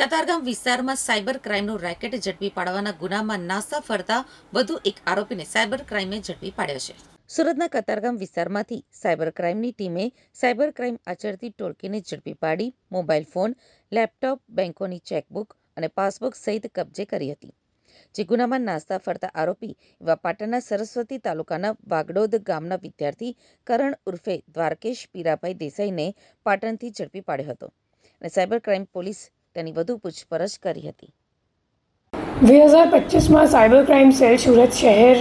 કતારગામ વિસ્તારમાં cyber ક્રાઇમનું racket ઝડપી પાડવાના ગુનામાં નાસા ફરતા વધુ એક આરોપીને સાયબર ક્રાઇમે ઝડપી પાડ્યો છે. સુરતના કતારગામ વિસ્તારમાંથી સાયબર ક્રાઇમની ટીમે સાયબર ક્રાઇમ આચરતી ટોળકીને ઝડપી પાડી મોબાઈલ ફોન, લેપટોપ, બેંકોની ચેકબુક અને પાસબુક સહિત કબજે કરી હતી. જે ગુનામાં નાસ્તા ફરતા આરોપી એવા પાટણના સરસ્વતી તાલુકાના વાગડોદ ગામના વિદ્યાર્થી કરણ ઉર્ફે દ્વારકેશ પીરાભાઈ દેસાઈને પાટણથી ઝડપી પાડ્યો હતો અને સાયબર ક્રાઇમ પોલીસ તેની વધુ પૂછપરછ કરી હતી. બે હજાર પચીસમાં સાયબર ક્રાઇમ સેલ સુરત શહેર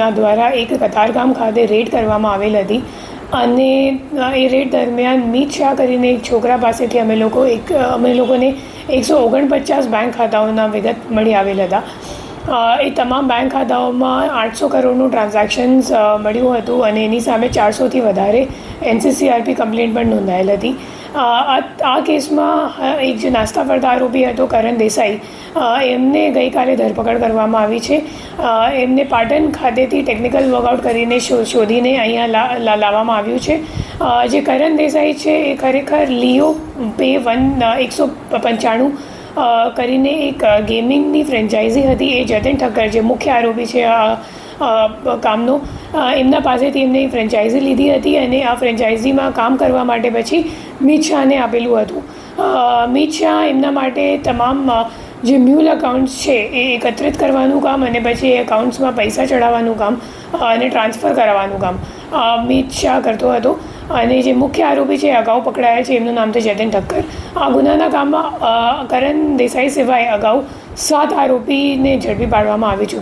ના દ્વારા એક કતારગામ ખાતે રેડ કરવામાં આવેલ હતી અને એ રેડ દરમિયાન મીત શાહ કરીને એક છોકરા પાસેથી અમે લોકો એક અમે લોકોને એકસો ઓગણપચાસ બેંક ખાતાઓના વિગત મળી આવેલ હતા. એ તમામ બેંક ખાતાઓમાં આઠસો કરોડનું ટ્રાન્ઝેક્શન્સ મળ્યું હતું અને એની સામે ચારસોથી વધારે એનસીસીઆરપી કમ્પ્લેન્ટ પણ નોંધાયેલ હતી. આ કેસમાં એક જે નાસ્તા ફરતા આરોપી હતો કરણ દેસાઈ એમને ગઈકાલે ધરપકડ કરવામાં આવી છે. એમને પાટણ ખાતેથી ટેકનિકલ વર્કઆઉટ કરીને શોધીને અહીંયા લાવવામાં આવ્યું છે. જે કરણ દેસાઈ છે, એ ખરેખર લિયો પે વન એકસો પંચાણું કરીને એક ગેમિંગની ફ્રેન્ચાઇઝી હતી. એ જતન ઠક્કર જે મુખ્ય આરોપી છે કામનો. એમના પાસેથી એમને ફ્રેન્ચાઇઝી લીધી હતી અને આ ફ્રેન્ચાઇઝીમાં કામ કરવા માટે પછી મિત શાહને આપેલું હતું. મિત શાહ એમના માટે તમામ જે મ્યુલ અકાઉન્ટ્સ છે એ એકત્રિત કરવાનું કામ અને પછી એ અકાઉન્ટ્સમાં પૈસા ચડાવવાનું કામ અને ટ્રાન્સફર કરાવવાનું કામ અમિત મિત શાહ કરતો હતો. અને જે મુખ્ય આરોપી છે અગાઉ પકડાયા છે, એમનું નામ છે જતન ઠક્કર. આ ગુનાના કામમાં કરણ દેસાઈ સિવાય અગાઉ સાત આરોપીને ઝડપી પાડવામાં આવી ચૂક્યો